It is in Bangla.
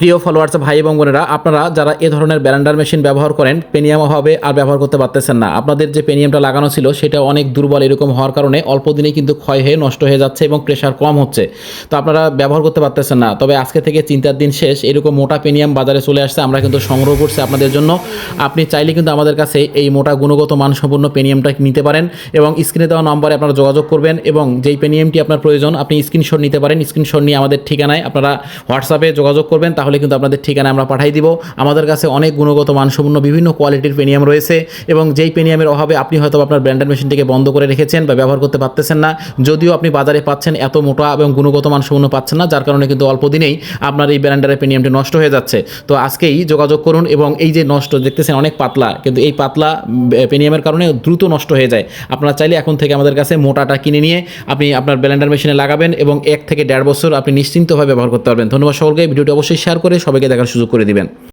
প্রিয় ফলোয়ার্স ভাই এবং বোনেরা, আপনারা যারা এ ধরনের ব্যালেন্ডার মেশিন ব্যবহার করেন পেনিয়াম অভাবে আর ব্যবহার করতে পারতেছেন না। আপনাদের যে পেনিয়ামটা লাগানো ছিল, সেটা অনেক দুর্বল এরকম হওয়ার কারণে অল্প দিনেই কিন্তু ক্ষয় হয়ে নষ্ট হয়ে যাচ্ছে এবং প্রেশার কম হচ্ছে। তো আপনারা ব্যবহার করতে পারতেছেন না। তবে আজকে থেকে চিন্তার দিন শেষ, এরকম মোটা পেনিয়াম বাজারে চলে আসছে, আমরা কিন্তু সংগ্রহ করছি আপনাদের জন্য। আপনি চাইলে কিন্তু আমাদের কাছে এই মোটা গুণগত মানসম্পন্ন পেনিয়ামটা নিতে পারেন এবং স্ক্রিনে দেওয়া নম্বরে আপনারা যোগাযোগ করবেন এবং যেই পেনিয়ামটি আপনার প্রয়োজন, আপনি স্ক্রিনশট নিতে পারেন। স্ক্রিনশট নিয়ে আমাদের ঠিকানায় আপনারা হোয়াটসঅ্যাপে যোগাযোগ করবেন তাহলে কিন্তু আপনাদের ঠিকানা আমরা পাঠিয়ে দিব। আমাদের কাছে অনেক গুণগত মানসম্পন্ন বিভিন্ন কোয়ালিটির পেনিয়াম রয়েছে এবং যেই পেনিয়ামের অভাবে আপনি হয়তো আপনার ব্র্যান্ডের মেশিনটিকে বন্ধ করে রেখেছেন বা ব্যবহার করতে পারতেছেন না, যদিও আপনি বাজারে পাচ্ছেন এত মোটা এবং গুণগত মানসম্পন্ন পাচ্ছেন না, যার কারণে কিন্তু অল্প দিনেই আপনার এই ব্র্যান্ডারের পেনিয়ামটি নষ্ট হয়ে যাচ্ছে। তো আজকেই যোগাযোগ করুন এবং এই যে নষ্ট, দেখতেছেন অনেক পাতলা, কিন্তু এই পাতলা পেনিয়ামের কারণে দ্রুত নষ্ট হয়ে যায়। আপনারা চাইলে এখন থেকে আমাদের কাছে মোটাটা কিনে নিয়ে আপনি আপনার ব্লেন্ডার মেশিনে লাগাবেন এবং এক থেকে দেড় বছর আপনি নিশ্চিন্তভাবে ব্যবহার করতে পারবেন। ধন্যবাদ সকলকে, ভিডিওটি অবশ্যই শেয়ার করে সবাইকে দেখার সুযোগ করে দিবেন।